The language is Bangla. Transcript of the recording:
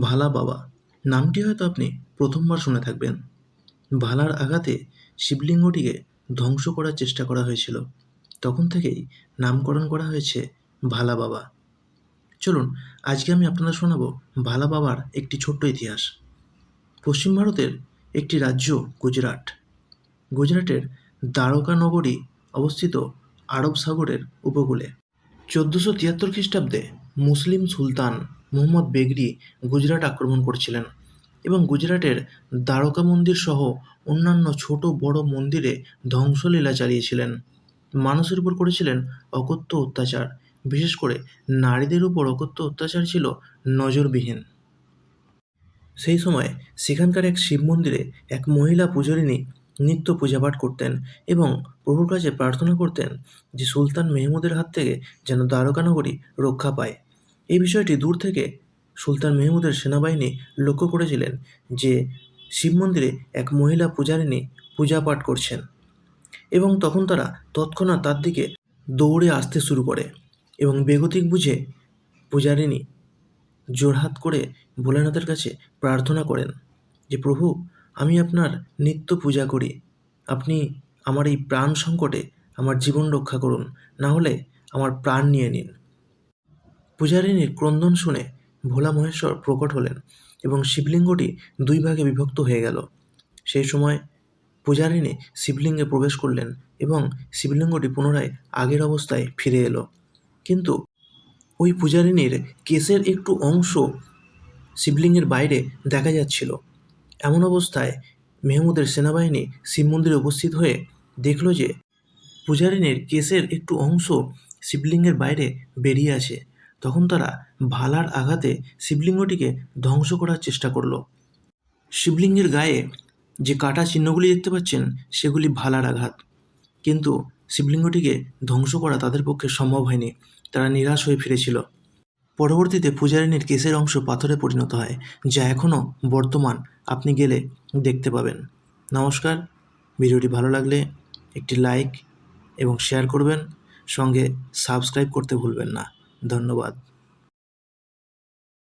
ভালা বাবা। নামটি হয়তো আপনি প্রথমবার শুনে থাকবেন। ভালার আঘাতে শিবলিঙ্গটিকে ধ্বংস করার চেষ্টা করা হয়েছিল। তখন থেকেই নামকরণ করা হয়েছে ভালা বাবা। চলুন, আজকে আমি আপনাদের শোনাবো ভালা বাবার একটি ছোট্ট ইতিহাস। পশ্চিম ভারতের একটি রাজ্য গুজরাট। গুজরাটের দ্বারকা নগরী অবস্থিত আরব সাগরের উপকূলে। চোদ্দোশো তিয়াত্তর খ্রিস্টাব্দে মুসলিম সুলতান মুহম্মদ বেগরি গুজরাট আক্রমণ করেছিলেন এবং গুজরাটের দ্বারকা মন্দির সহ অন্যান্য ছোট বড় মন্দিরে ধ্বংসলীলা চালিয়েছিলেন। মানুষের উপর করেছিলেন অকথ্য অত্যাচার। বিশেষ করে নারীদের উপর অকথ্য অত্যাচার ছিল নজরবিহীন। সেই সময় সেখানকার এক শিব মন্দিরে এক মহিলা পূজারিণী নিত্য পূজাপাঠ করতেন এবং প্রভুর কাছে প্রার্থনা করতেন যে সুলতান মেহমুদের হাত থেকে যেন দ্বারকানগরী রক্ষা পায়। এই বিষয়টি দূর থেকে সুলতান মেহমুদের সেনাবাহিনী লক্ষ্য করেছিলেন যে শিব মন্দিরে এক মহিলা পূজারিণী পূজাপাঠ করছেন এবং তখন তারা তৎক্ষণাৎ তার দিকে দৌড়ে আসতে শুরু করে এবং বেগতিক বুঝে পূজারিণী জোরহাত করে ভোলেনাথের কাছে প্রার্থনা করেন যে, প্রভু, আমি আপনার নিত্য পূজা করি। আপনি আমার এই প্রাণ সংকটে আমার জীবন রক্ষা করুন। না হলে আমার প্রাণ নিয়ে নিন। পূজারিণীর ক্রন্দন শুনে ভোলা মহেশ্বর প্রকট হলেন এবং শিবলিঙ্গটি দুই ভাগে বিভক্ত হয়ে গেল। সেই সময় পূজারিণী শিবলিঙ্গে প্রবেশ করলেন এবং শিবলিঙ্গটি পুনরায় আগের অবস্থায় ফিরে এলো। কিন্তু ওই পূজারিণীর কেসের একটু অংশ শিবলিঙ্গের বাইরে দেখা যাচ্ছিল। এমন অবস্থায় মেহমুদের সেনাবাহিনী শিব মন্দিরে উপস্থিত হয়ে দেখল যে পূজারিনীর কেসের একটু অংশ শিবলিঙ্গের বাইরে বেরিয়ে আছে তখন তারা ভালার আঘাতে শিবলিঙ্গটিকে ধ্বংস করার চেষ্টা করল। শিবলিঙ্গের গায়ে যে কাটা চিহ্নগুলি দেখতে পাচ্ছেন, সেগুলি ভালার আঘাত। কিন্তু শিবলিঙ্গটিকে ধ্বংস করা তাদের পক্ষে সম্ভব হয়নি। তারা নিরাশ হয়ে ফিরেছিল। পরবর্তীতে পূজারিনীর কেসের অংশ পাথরে পরিণত হয়, যা এখনও বর্তমান। আপনি গেলে দেখতে পাবেন। নমস্কার। ভিডিওটি ভালো লাগলে একটি লাইক এবং শেয়ার করবেন। সঙ্গে সাবস্ক্রাইব করতে ভুলবেন না। ধন্যবাদ